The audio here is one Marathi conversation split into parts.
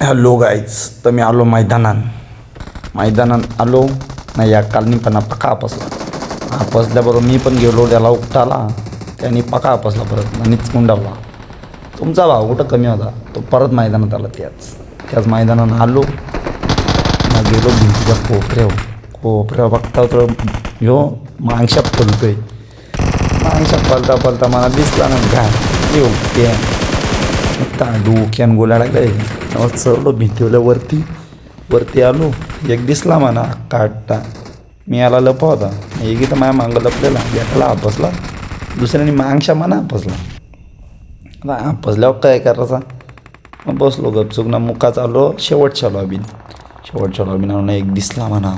हॅलो आहेच तर मी आलो मैदानात मैदानात आलो नाही या कालनी पण पका आपसला आपसल्याबरोबर मी पण गेलो त्याला उपटाला त्याने पका आपसला परत आणि कुंडावला तुमचा भाव कुठं कमी होता तो परत मैदानात आला त्याच त्याच मैदानात आलो मग गेलो भिंतीच्या कोपऱ्यावर कोपऱ्यावर बघता तर ह्यो मांगशा फुलतोय मांगशा पलता पलता मला दिसला ना घा येऊ ते ता डोक्यान गोला लागलाय चढलो भिंतीवल्या वरती. वरती आलो. एक दिसला म्हणा काटता मी याला लपा होता. एक तर माझ्या मागं लपलेला. एकाला आपसला दुसऱ्याने मागशा मना आपसला आता आपसल्यावर काय करायचा? मग बसलो. गपचूक ना मुकाच आलो शेवटच्या लॉबीन शेवटच्या लॉबीन आणून एक दिसला म्हणा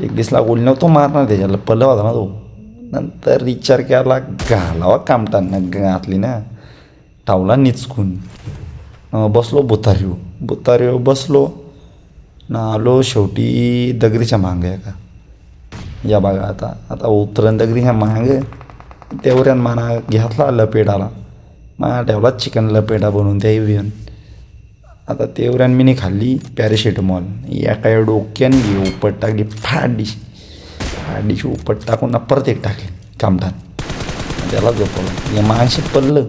एक दिसला गोळी नव्हतो मारणार त्याच्याला पल्ला होता ना तो. नंतर विचार केला. घालावा कामटांना. घातली ना. टावला निचकून. बसलो बुतारीव बुतारीव बसलो. ना आलो शेवटी दगरीच्या मागे का या बघा आता आता उतरण दगरीच्या मागे. तेवढ्यान माना घेतला लपेटाला. मा ठेवला चिकन लपेटा बनवून त्या येऊन आता तेवढ्यान मी नाही खाल्ली पॅरासिटामॉल. या डोक्यान घे उपट टाकली फाट डिश फाट डिश उपट टाकून ना परत एक टाकली. कामठान त्याला झोपवलं. हे मागशी पडलं.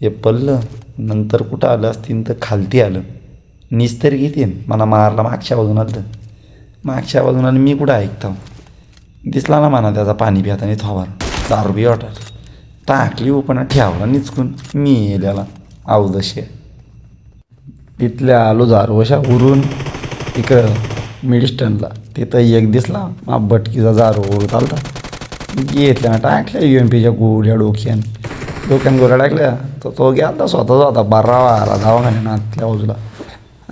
हे पडलं नंतर कुठं आलं असतील तर खालती आलं. निस्तर घेतीन मला मारला मागच्या बाजून आलं मागच्या बाजून आणि मी कुठं ऐकतो? दिसला ना म्हणा त्याचा पाणी पिताना थोबार. दारू बी वाटत टाकली पण ठेवला निचकून. मी येल्याला अवदशे. तिथल्या आलो झारवशा उरून इकडं मिडस्टनला तिथं एक दिसला मा भटकीचा जारो उरत आलता. घेतल्या टाकल्या यू एम पीच्या गोळ्या डोक्यान. डोक्यान गोळ्या टाकल्या. तर तो गेला स्वतःचा होता बारावा आला दवाखान्यानं आतल्या बाजूला.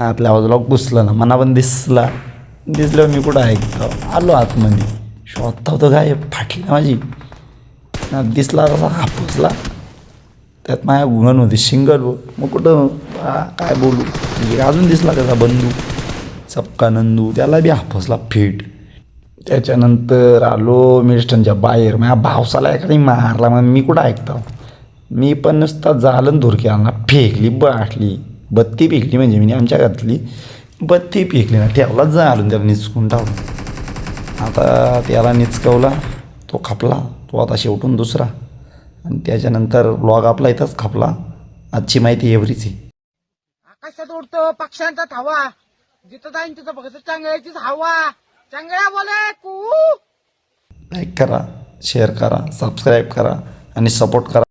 आतल्या बाजूला घुसलं ना मना पण दिसला. दिसल्यावर मी कुठं ऐकतो? आलो आतमध्ये. शोधता होतं काय? फाटली ना माझी. दिसला तसा हापसला. त्यात माझ्या गुण होती सिंगल मग कुठं? काय बोलू? म्हणजे अजून दिसला त्याचा बंधू चपका नंदू त्याला बी हापसला फिट. त्याच्यानंतर आलो मिस्टनच्या बाहेर. माझ्या भावसाला एखादी मारला मग मी कुठं ऐकतो? मी पण नुसता जालन धुरकी आणला फेकली बाटली बत्ती फेकली म्हणजे मी आमच्या घरातली. बत्ती फेकली ना ठेवला जालून त्याला निचकून टाकून आता त्याला निचकवला तो खपला. तो आता शेवटून दुसरा. आणि त्याच्यानंतर ब्लॉग आपला इथंच खपला. आजची माहिती एवढीच आहे. आकाशात उडतो पक्ष्यांचा थावा. जिथं जाईन तिथं फक्त चांगल्याचीच हवा. चांगल्या बोले कू. लाईक करा शेअर करा सबस्क्राईब करा आणि सपोर्ट करा.